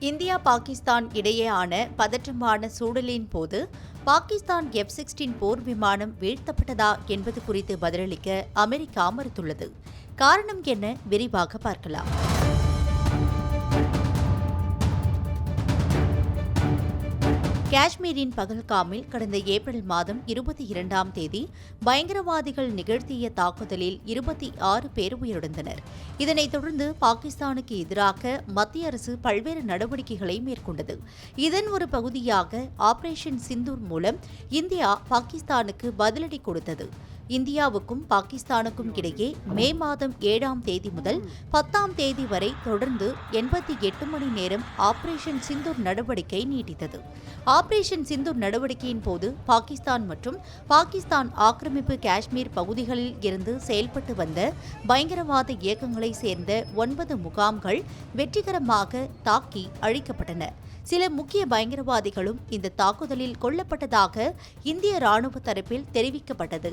India Pakistan இடையேயான பதற்றமான சூழலின் போது பாகிஸ்தான் எஃப் சிக்ஸ்டீன் போர் விமானம் வீழ்த்தப்பட்டதா என்பது குறித்து பதிலளிக்க அமெரிக்கா மறுத்துள்ளது. காரணம் என்ன? விரிவாக பார்க்கலாம். காஷ்மீரின் பகல்காமில் கடந்த ஏப்ரல் மாதம் இருபத்தி இரண்டாம் தேதி பயங்கரவாதிகள் நிகழ்த்திய தாக்குதலில் இருபத்தி ஆறு பேர் உயிரிழந்தனர். இதனைத் தொடர்ந்து பாகிஸ்தானுக்கு எதிராக மத்திய அரசு பல்வேறு நடவடிக்கைகளை மேற்கொண்டது. இதன் ஒரு பகுதியாக ஆபரேஷன் சிந்தூர் மூலம் இந்தியா பாகிஸ்தானுக்கு பதிலடி கொடுத்தது. இந்தியாவுக்கும் பாகிஸ்தானுக்கும் இடையே மே மாதம் ஏழாம் தேதி முதல் பத்தாம் தேதி வரை தொடர்ந்து எண்பத்தி எட்டு மணி நேரம் ஆபரேஷன் சிந்தூர் நடவடிக்கை நீடித்தது. ஆபரேஷன் சிந்தூர் நடவடிக்கையின் போது பாகிஸ்தான் மற்றும் பாகிஸ்தான் ஆக்கிரமிப்பு காஷ்மீர் பகுதிகளில் இருந்து செயல்பட்டு வந்த பயங்கரவாத இயக்கங்களை சேர்ந்த ஒன்பது முகாம்கள் வெற்றிகரமாக தாக்கி அழிக்கப்பட்டன. சில முக்கிய பயங்கரவாதிகளும் இந்த தாக்குதலில் கொல்லப்பட்டதாக இந்திய ராணுவ தரப்பில் தெரிவிக்கப்பட்டது.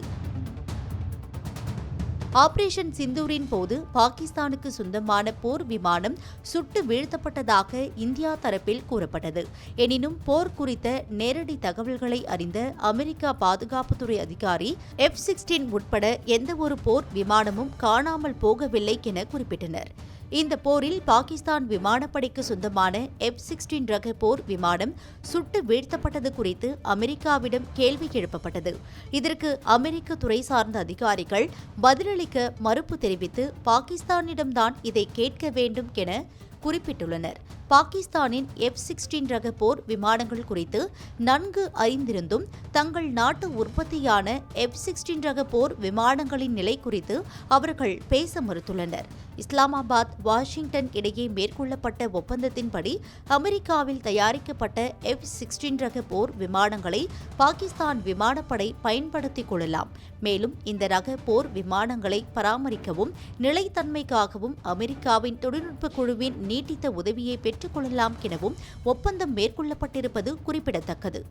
ஆபரேஷன் சிந்தூரின் போது பாகிஸ்தானுக்கு சொந்தமான போர் விமானம் சுட்டு வீழ்த்தப்பட்டதாக இந்தியா தரப்பில் கூறப்பட்டது. எனினும் போர் குறித்த நேரடி தகவல்களை அறிந்த அமெரிக்கா பாதுகாப்புத்துறை அதிகாரி எஃப் சிக்ஸ்டீன் உட்பட எந்தவொரு போர் விமானமும் காணாமல் போகவில்லை என குறிப்பிட்டனர். இந்த போரில் பாகிஸ்தான் விமானப்படைக்கு சொந்தமான எஃப் சிக்ஸ்டீன் ரக போர் விமானம் சுட்டு வீழ்த்தப்பட்டது குறித்து அமெரிக்காவிடம் கேள்வி எழுப்பப்பட்டது. இதற்கு அமெரிக்க துறை சார்ந்த அதிகாரிகள் பதிலளிக்க மறுப்பு தெரிவித்து பாகிஸ்தானிடம்தான் இதை கேட்க வேண்டும் என குறிப்பிட்டுள்ளனர். பாகிஸ்தானின் எஃப் சிக்ஸ்டீன் ரக போர் விமானங்கள் குறித்து நன்கு அறிந்திருந்தும் தங்கள் நாட்டு உற்பத்தியான எஃப் சிக்ஸ்டீன் ரக போர் விமானங்களின் நிலை குறித்து அவர்கள் பேச மறுத்துள்ளனர். இஸ்லாமாபாத் வாஷிங்டன் இடையே மேற்கொள்ளப்பட்ட ஒப்பந்தத்தின்படி அமெரிக்காவில் தயாரிக்கப்பட்ட எஃப் சிக்ஸ்டீன் ரக போர் விமானங்களை பாகிஸ்தான் விமானப்படை பயன்படுத்திக் கொள்ளலாம். மேலும் இந்த ரக போர் விமானங்களை பராமரிக்கவும் நிலைத்தன்மைக்காகவும் அமெரிக்காவின் தொழில்நுட்ப குழுவின் நீட்டித்த உதவியை பெற்றுக்கொள்ளலாம் எனவும் ஒப்பந்தம் மேற்கொள்ளப்பட்டிருப்பது குறிப்பிடத்தக்கது.